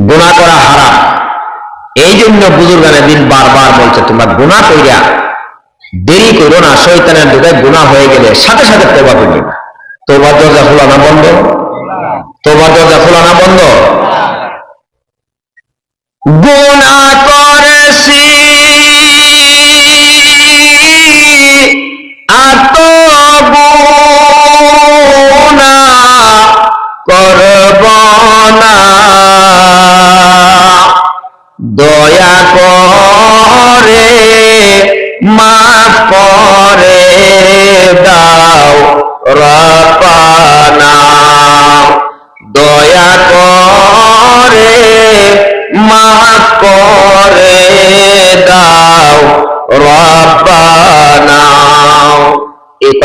গুণা করা হারাম। এই জন্য বুজুর্গানে দিন বারবার বলছে, তোমরা গুণা কইরা দেরি করো না শৈতানের দুটো গুণা হয়ে গেলে সাথে সাথে তোবা করবে। তোবার দরজা খোলা না বন্ধ? তোবার দরজা খোলা না বন্ধ?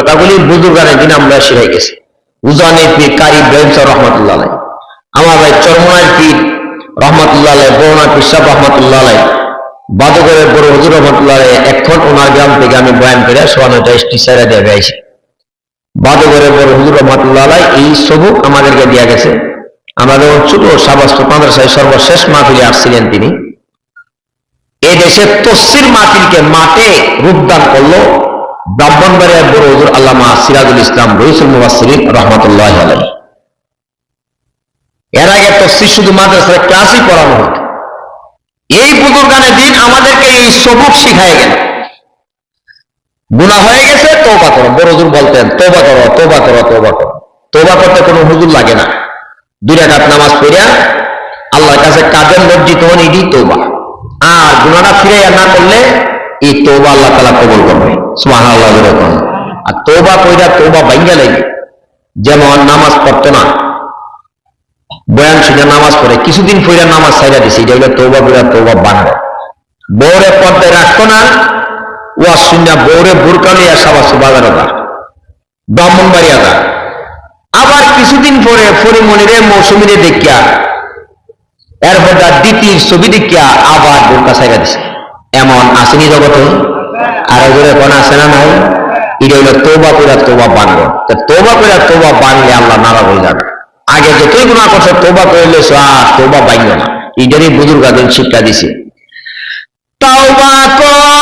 এই কথাগুলি বুজুর্গানের দিন আমরা শিখাই গেছি। উজানের পীর কারি রহমতুল্লাহ। আমার ভাই পীর রহমতুল্লাহ রহমতুল্লাহ বড় হুজুর রহমতুল্লাহ এখন ওনার গ্রাম থেকে আমি বয়ান করে সোয়ানোটা দিয়ে বড় হুজুর রহমতুল্লাহ এই সবুক আমাদেরকে দেওয়া গেছে। আমাদের ছোট সাবাস্ত মাদ্রাসায় সর্বশেষ মাহফিলে আসছিলেন তিনি। এ দেশে তসির মাহফিলকে মাঠে রূপদান করল। ব্রাহ্মণবাড়িয়ার বড় হুজুর আল্লামা সিরাজুল ইসলাম রহিসুল মুবাসিরিন রহমতুল্লাহ আলাই এর আগে তসির শুধু মাদ্রাসায় ক্লাসই পড়ানো হতো। এই বুজুর্গানের দিন আমাদেরকে এই সবুক শিখায় গেল। গুণা হয়ে গেছে তোবা করো। বড় হুজুর বলতেন তোবা করো তোবা করো তোবা করো। তোবা করতে কোনো হুজুর লাগে না। দুই রাকাত নামাজ পড়িয়া আল্লাহর কাছে কাজের লজ্জিত হন এটি তোবা আর গুণাটা ফিরে না করলে এই তোবা আল্লাহ তালা কবল করবে আর তোবা কইরা তোবা বাইঙ্গা লাগে। যেমন নামাজ পড়তো না। বয়ান শুনে নামাজ পড়ে, কিছুদিন পড়ে নামাজ সাইরা দিছে, এটা হলো তোবা কইরা তোবা বানবে বউরে পর্দায় রাখতো না ওয়া শুনে বউরে বুরকালিয়া সাবা সুবাগারতা ব্রাহ্মণবাড়িয়াটা আবার কিছুদিন পরে ফরিমনিরে মৌসুমিরে দেখিয়া, এরপর দ্বিতীয় ছবি দেখিয়া আবার বোরকা সাইরা দিছে। এমন আসেনি জগতে। আর কোন আসে না নাই? এটা হইল তোবা করে তোবা বানবো তোবা করে তোবা বানলে আল্লাহ নারাজ হয়ে যাবে। আগে যতই গুণা করছে তোবা করলে তোবা বাইল না। এটারই বুজুর্গ শিক্ষা দিছে। তাওবা করে।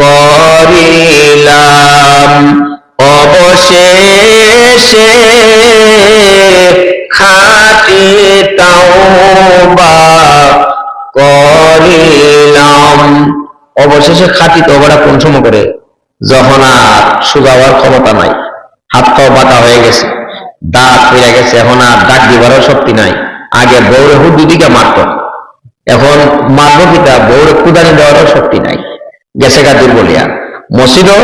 করিলাম। অবশেষে খাটি করিলাম। অবশেষে খাটি তওবাটা কোন সময় করে। যখন আর সুগাওয়ার ক্ষমতা নাই, হাত পাও বাঁকা হয়ে গেছে, দাঁত হয়ে গেছে, এখন আর ডাক দিবারও শক্তি নাই। আগে বৌরে দুদিকে মারত। এখন মারব পিতা বৌরে কুদানি দেওয়ারও শক্তি নাই। গেছে গা দুর্বলিয়া। মসজিদও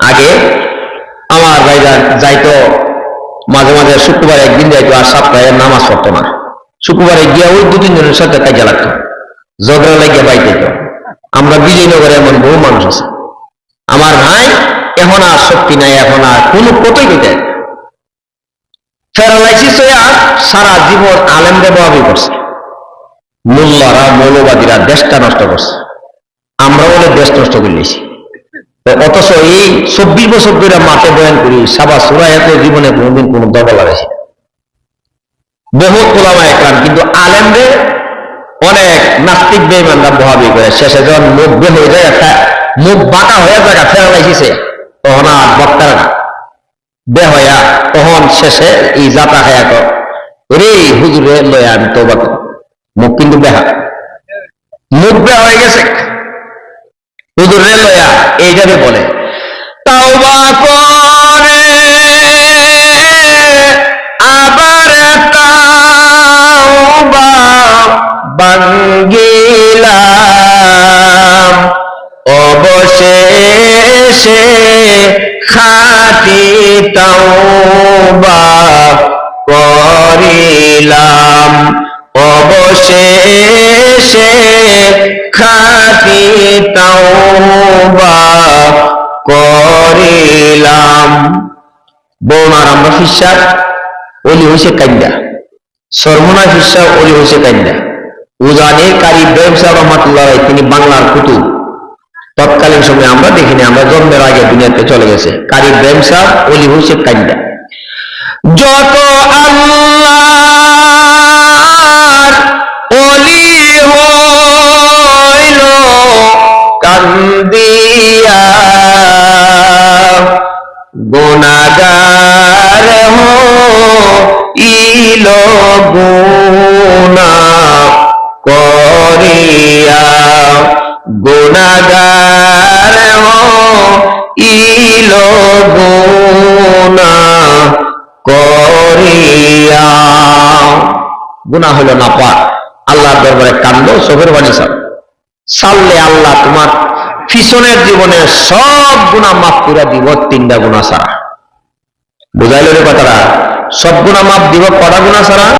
আগে আমার ভাইরা যাইতো, মাঝে মাঝে শুক্রবার একদিন যাইতো আর সপ্তাহে নামাজ পড়তো না। শুক্রবারে গিয়া ওই দু তিনজনের সাথে কাজে লাগতো। ঝগড়া লাগিয়ে বাইতে আমরা বিজয়নগরে এমন বহু মানুষ আছে। আমার ভাই এখন আর শক্তি নাই, এখন আর কোনো কতই দিতে প্যারালাইসিস হয়ে সারা জীবন আলেমদের বাবি করছে। মোল্লারা মৌলবাদীরা দেশটা নষ্ট করছে। আমরা বলে দেশ নষ্ট করে নিয়েছি। অথচ এই চব্বিশ বছর ধরে মাঠে বয়ান করি, সাবা এত জীবনে কোনোদিন কোনো দরকার লাগাইছে বহুত কোলামা একরাম, কিন্তু আলেমদের অনেক নাস্তিক বেমানরা বহাবি করে। শেষে যখন মুখ বে হয়ে যায় একটা মুখ বাঁকা হয়ে জায়গা ফেরা লাগছে তখন আর বক্তার না। বে হইয়া তখন শেষে এই জাতা খায়া কর রে হুজুরে, লয়া আমি তো মুখ কিন্তু বেহা। মুখ বে হয়ে গেছে। হুজুরে লয়া এইভাবে বলে, তাওবা করে, আবার তাওবা বাঙ্গিলাম। অবশেষে খাটি তাওবা করিলাম। খাটি তাওবা করিলাম। বৌমার আমরা ফিসার অলি হয়েছে কান্দা সর্বনা ফিসার অলি কারি ব্যবসা রহমাতুল্লাহ তিনি বাংলার কুতুব। তৎকালীন সময় আমরা দেখিনি, আমরা জন্মের আগে দুনিয়াতে চলে গেছে। কারি ব্যবসা অলি হয়েছে কান্দা যত আল্লাহর গুণা করিয়া গুণাগার হইল গুণা করিয়া। গুণা হলো না পাক আল্লাহর দরবারে কান্দ চোখের বাণী সাল সাললে আল্লাহ তোমার পিছনের জীবনে সব গুণা মাফ করে দিব, তিনটা গুণা ছাড়া। বুঝাইল রে কথাটা? সব গুণা মাপ দিব কটা গুণা ছাড়া?